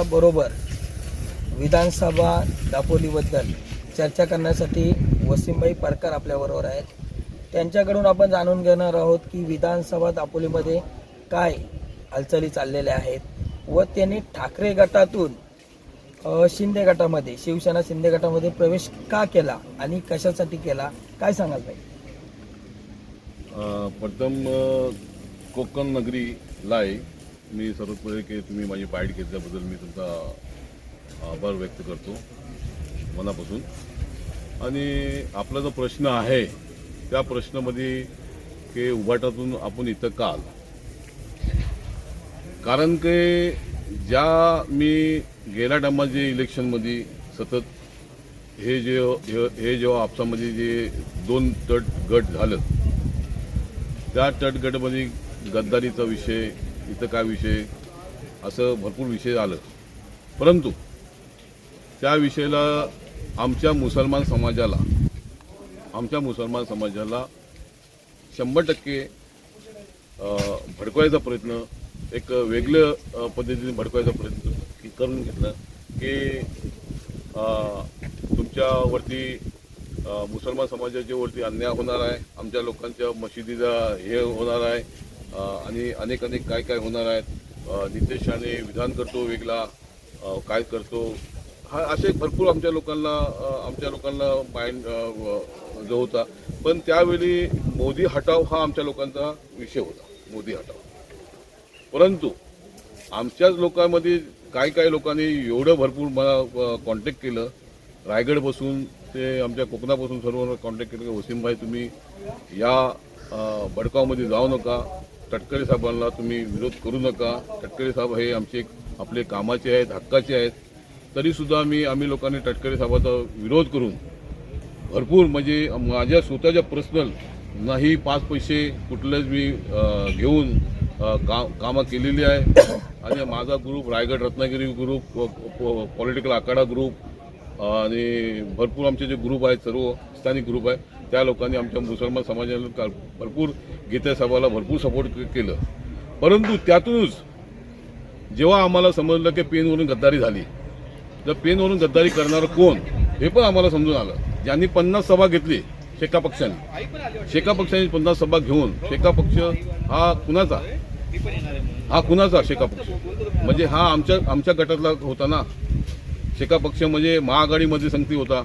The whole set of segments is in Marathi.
यांच्याबरोबर विधानसभा दापोलीबद्दल चर्चा करण्यासाठी वसीमभाई परकर आपल्याबरोबर आहेत. त्यांच्याकडून आपण जाणून घेणार आहोत की विधानसभा दापोलीमध्ये काय हालचाली चाललेल्या आहेत व त्यांनी ठाकरे गटातून शिंदे गटामध्ये शिवसेना शिंदे गटामध्ये प्रवेश का केला आणि कशासाठी केला? काय सांगाल पाहिजे प्रथम कोकण नगरीला मी सर्वपरी की तुम्ही माझी बाईट घेतल्याबद्दल मी तुमचा आभार व्यक्त करतो मनापासून. आणि आपला जो प्रश्न आहे त्या प्रश्नामध्ये की उभाटातून आपण इथं का आलो? कारण की ज्या मी गेल्या टायमात जे इलेक्शनमध्ये सतत हे जे हे हे जेव्हा आपसामध्ये जे दोन तट गट झालं त्या तट गटमध्ये गद्दारीचा विषय इथं काय विषय? असं भरपूर विषय आलं. परंतु त्या विषयाला आमच्या मुसलमान समाजाला आमच्या मुसलमान समाजाला शंभर टक्के भडकवायचा प्रयत्न एक वेगळं पद्धतीने भडकवायचा प्रयत्न करून घेतला की तुमच्यावरती मुसलमान समाजाच्या वरती अन्याय होणार आहे आमच्या लोकांच्या मशिदीचा हे होणार आहे आणि अनेक अनेक काय काय होणार आहेत. नितेश राणे विधान करतो वेगळा. काय करतो. हा असे भरपूर आमच्या लोकांना आमच्या लोकांना माइंड जो होता. पण त्यावेळी मोदी हटाव हा आमच्या लोकांचा विषय होता. मोदी हटाव. परंतु आमच्याच लोकांमध्ये काय काय लोकांनी एवढं भरपूर मला कॉन्टॅक्ट केलं. रायगडपासून ते आमच्या कोकणापासून सर्व कॉन्टॅक्ट केलं. की वसीमभाई तुम्ही या भडकावमध्ये जाऊ नका. तटकरे साहेबांना तुम्ही विरोध करू नका. तटकरे साहेब हे आमचे आपले कामाचे आहेत हक्काचे आहेत. तरीसुद्धा मी आम्ही लोकांनी तटकरे साहेबाचा विरोध करून भरपूर म्हणजे माझ्या स्वतःच्या पर्सनल नाही पाच पैसे कुठलेच मी घेऊन का कामं केलेली आहे. आणि माझा group Raigad Ratnagiri group political आखाडा ग्रुप आणि भरपूर आमचे जे ग्रुप आहेत सर्व स्थानिक ग्रुप आहे त्या लोकांनी आमच्या मुसलमान समाजाला का- भरपूर गीता साहेबाला भरपूर सपोर्ट केलं. परंतु त्यातूनच जेव्हा आम्हाला समजलं की पेनवरून गद्दारी झाली तर पेनवरून गद्दारी करणारं कोण हे पण आम्हाला समजून आलं. ज्यांनी पन्नास सभा घेतली शेका पक्षाने शेका पक्षाने पन्नास सभा घेऊन शेका पक्ष हा कुणाचा? हा कुणाचा शेका पक्ष? म्हणजे हा आमच्या आमच्या गटातला होता ना? शेका पक्ष म्हणजे महाआघाडीमध्ये संगती होता.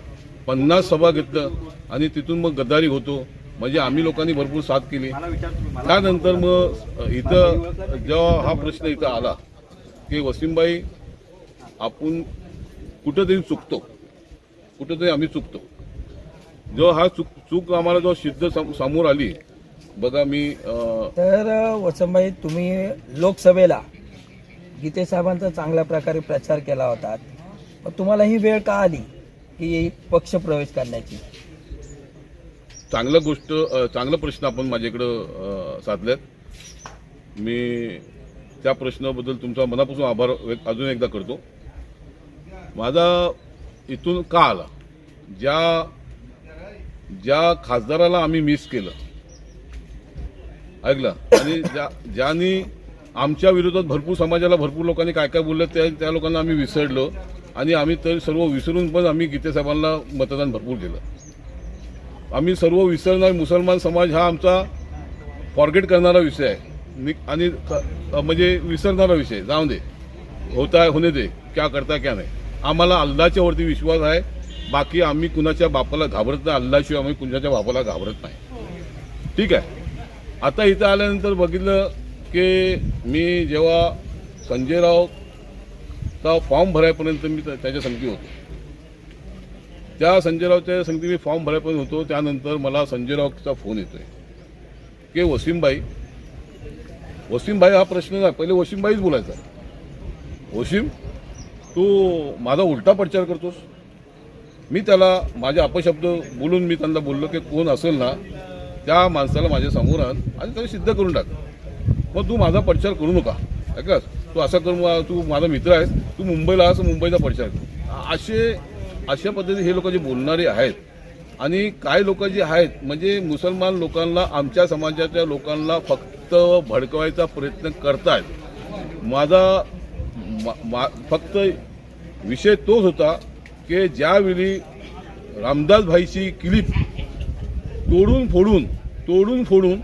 पन्नास सभा घेतलं आणि तिथून मग गद्दारी होतो. म्हणजे आम्ही लोकांनी भरपूर साथ केली. त्यानंतर मग इथं जेव्हा हा प्रश्न इथं आला की वसीमबाई आपण कुठंतरी चुकतो. कुठंतरी आम्ही चुकतो. जो हा चूक चूक आम्हाला जो सिद्ध सम- समोर आली बघा मी तर वसंतभाई तुम्ही लोकसभेला गीते साहेबांचा चांगल्या प्रकारे प्रचार केला होता. मग तुम्हाला ही वेळ का आली? की पक्ष प्रवेश करण्याची. चांगलं गोष्ट चांगला प्रश्न आपण माझ्याकडं अं, साधल्यात मी त्या प्रश्नाबद्दल तुमचा मनापासून आभार अजून एकदा करतो. माझा इथून का आला? ज्या ज्या खासदाराला आम्ही मिस केलं. ऐकलं? आणि ज्या ज्यांनी आमच्या विरोधात भरपूर समाजाला भरपूर लोकांनी काय काय बोललं त्या त्या लोकांना आम्ही विसरलो. आणि आम्ही तर सर्व विसरून पण आम्ही गीते साहेबांना मतदान भरपूर केलं. आम्ही सर्व विसरणार मुसलमान समाज हा आमचा फॉरगेट करणारा विषय आहे. नि- आणि म्हणजे विसरणारा विषय जाऊ दे. होता है होणे दे. क्या करता क्या नाही. आम्हाला अल्लाच्यावरती विश्वास आहे. बाकी आम्ही कुणाच्या बापाला घाबरत नाही. अल्लाशिवाय आम्ही कुणाच्या बापाला घाबरत नाही. ठीक आहे. आता इथं आल्यानंतर बघितलं की मी जेव्हा संजयराव रावचा फॉर्म भरायपर्यंत मी त्याच्या संगती होतो. त्या संजय रावच्या संगती मी फॉर्म भरायपर्यंत होतो. त्यानंतर मला संजय रावचा फोन येतोय. की वसीमबाई? वसीमबाई हा प्रश्न नाही. पहिले वसीमबाईच बोलायचा. वसीम तू माझा उलटा प्रचार करतोस. मी त्याला माझे अपशब्द बोलून मी त्यांना बोललो की कोण असेल ना त्या माणसाला माझ्यासमोर आण आणि त्याला सिद्ध करून टाक. मग तू माझा प्रचार करू नका. ऐकलास? तू असा कर तू माझा मित्र आहेस तू मुंबईला आहेस मुंबईचा प्रचार आहे असे अशा पद्धतीने हे लोक जे बोलणारे आहेत आणि काय लोक जे आहेत म्हणजे मुसलमान लोकांना आमच्या समाजाच्या लोकांना फक्त भडकवायचा प्रयत्न करतायत. माझा मा- मा- फक्त विषय तोच होता की ज्यावेळी रामदास भाईची क्लिप तोडून फोडून तोडून फोडून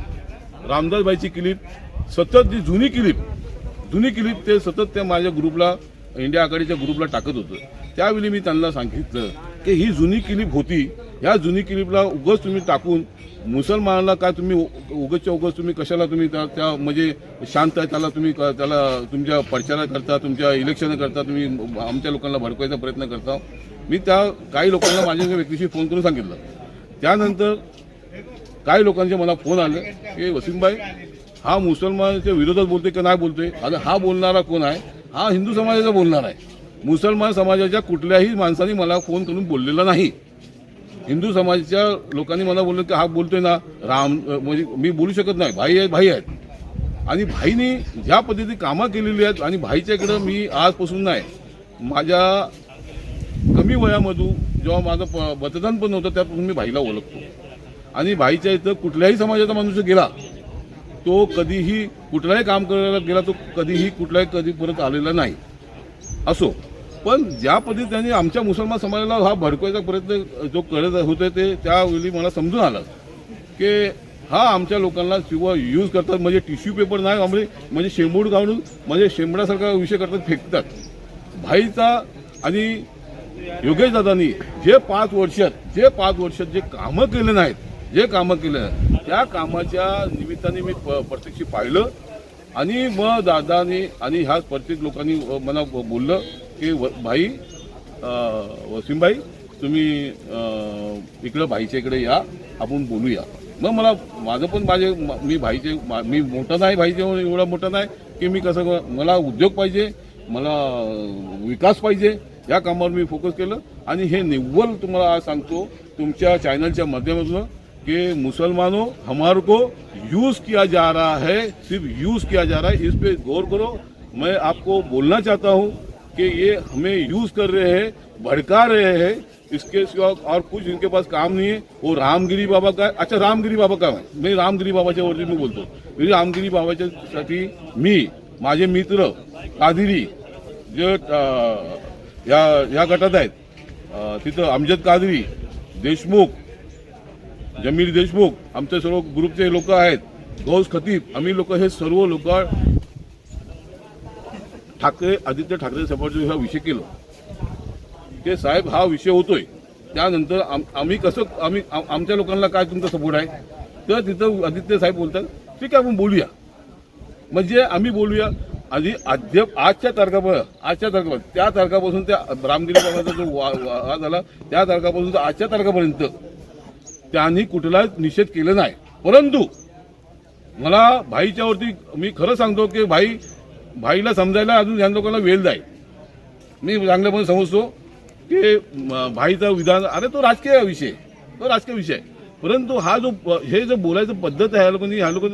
रामदास भाईची क्लिप सतत जी जुनी क्लिप जुनी क्लिप ते सतत त्या माझ्या ग्रुपला इंडिया आघाडीच्या ग्रुपला टाकत होतं. त्यावेळी मी त्यांना सांगितलं की ही जुनी क्लिप होती. ह्या जुनी क्लिपला उगच तुम्ही टाकून मुसलमानाला काय तुम्ही उ- उगचच्या उगच तुम्ही कशाला तुम्ही त्या त्या म्हणजे शांत आहे त्याला तुम्ही त्याला तुमच्या प्रचारा करता तुमच्या इलेक्शन करता तुम्ही आमच्या लोकांना भडकवायचा प्रयत्न करता. मी त्या काही लोकांना माझ्या व्यक्तीशी फोन करून सांगितलं. त्यानंतर काही लोकांचे मला फोन आले. की वसीमबाई हा मुसलमानाच्या विरोधात बोलते का नाही बोलतोय? आता हा बोलणारा कोण आहे? हा हिंदू समाजाचा बोलणार आहे. मुसलमान समाजाच्या कुठल्याही माणसाने मला फोन करून बोललेला नाही. हिंदू समाजाच्या लोकांनी मला बोललं की हा बोलतोय ना राम म्हणजे मी बोलू शकत नाही भाई आहेत भाई आहेत. आणि भाईनी ज्या पद्धतीने कामं केलेली आहेत आणि भाईच्या इकडं मी आजपासून नाही माझ्या कमी वयामधून जेव्हा माझं प- मतदान पण नव्हतं त्यापासून मी भाईला ओळखतो. आणि भाईच्या इथं कुठल्याही समाजाचा माणूस गेला तो कधीही कुठलाही काम करायला गेला तो कधीही कुठलाही कधी परत आलेला नाही. असो. पण ज्या पद्धतीने त्यांनी आमच्या मुसलमान समाजाला हा भडकवायचा प्रयत्न जो करत होते ते त्यावेळी मला समजून आलं की हा आमच्या लोकांना किंवा यूज करतात म्हणजे टिश्यू पेपर नाही आम्ही म्हणजे शेंबूड घालून म्हणजे शेंबडासारखा विषय करतात फेकतात. भाईचा आणि योगेश दादांनी जे पाच वर्षात जे पाच वर्षात जे कामं केले नाहीत जे कामं केलं त्या कामाच्या निमित्ताने मी प- प्रत्यक्ष पाहिलं आणि मग दादानी आणि ह्या प्रत्येक लोकांनी मला बोललं की व- भाई वसीमभाई तुम्ही इकडं भाईच्या इकडे या आपण बोलूया. मग मला माझं पण माझे मी भाईचे मा- मी मोठा नाही भाईचे एवढा मोठा नाही की मी कसं मला उद्योग पाहिजे मला विकास पाहिजे या कामावर मी फोकस केलं. आणि हे निव्वळ तुम्हाला आज सांगतो तुमच्या चॅनलच्या माध्यमातून कि मुसलमानों हमारे को यूज़ किया जा रहा है, सिर्फ़ यूज़ किया जा रहा है। इस पे गौर करो। मैं आपको बोलना चाहता हूँ कि ये हमें यूज़ कर रहे हैं, भड़का रहे हैं इसके सिवा और कुछ इनके पास काम नहीं है। वो रामगिरी बाबा का है। अच्छा रामगिरी बाबा का है। मी रामगिरी बाबाच्या मी बोलतो मी रामगिरी बाबाच्यासाठी मी, माझे मित्र, कादिरी, जे या या गटात आहेत तिथं अमजद कादरी, देशमुख जमीर देशमुख आमचे सर्व ग्रुपचे लोक आहेत. गौस खतीब आम्ही लोक हे सर्व लोक ठाकरे आदित्य ठाकरे समाजाचा हा विषय केलो. ते साहेब हा विषय होतोय. त्यानंतर आम- आम्ही कसं आम्ही आमच्या लोकांना काय तुमचा सपोर्ट आहे? तर तिथं आदित्य साहेब बोलतात ठीक आहे आपण बोलूया. म्हणजे आम्ही बोलूया. आधी अद्याप आजच्या तारखापर्यंत आजच्या तारखापर्यंत त्या तारखापासून त्या रामगिरी बाबाचा जो वा- वा- झाला त्या तारखापासून आजच्या तारखापर्यंत. त्यांनी कुठलाच निषेध केला नाही परंतु मला भाईच्यावरती मी खरं सांगतो की भाई भाईला समजायला अजून ह्या लोकांना वेळ जाईल मी चांगल्यापणे समजतो की भाईचा विधान अरे तो राजकीय विषय तो राजकीय विषय आहे. परंतु हा जो हे जो बोलायचं पद्धत आहे ह्या लोकांनी ह्या लोकांनी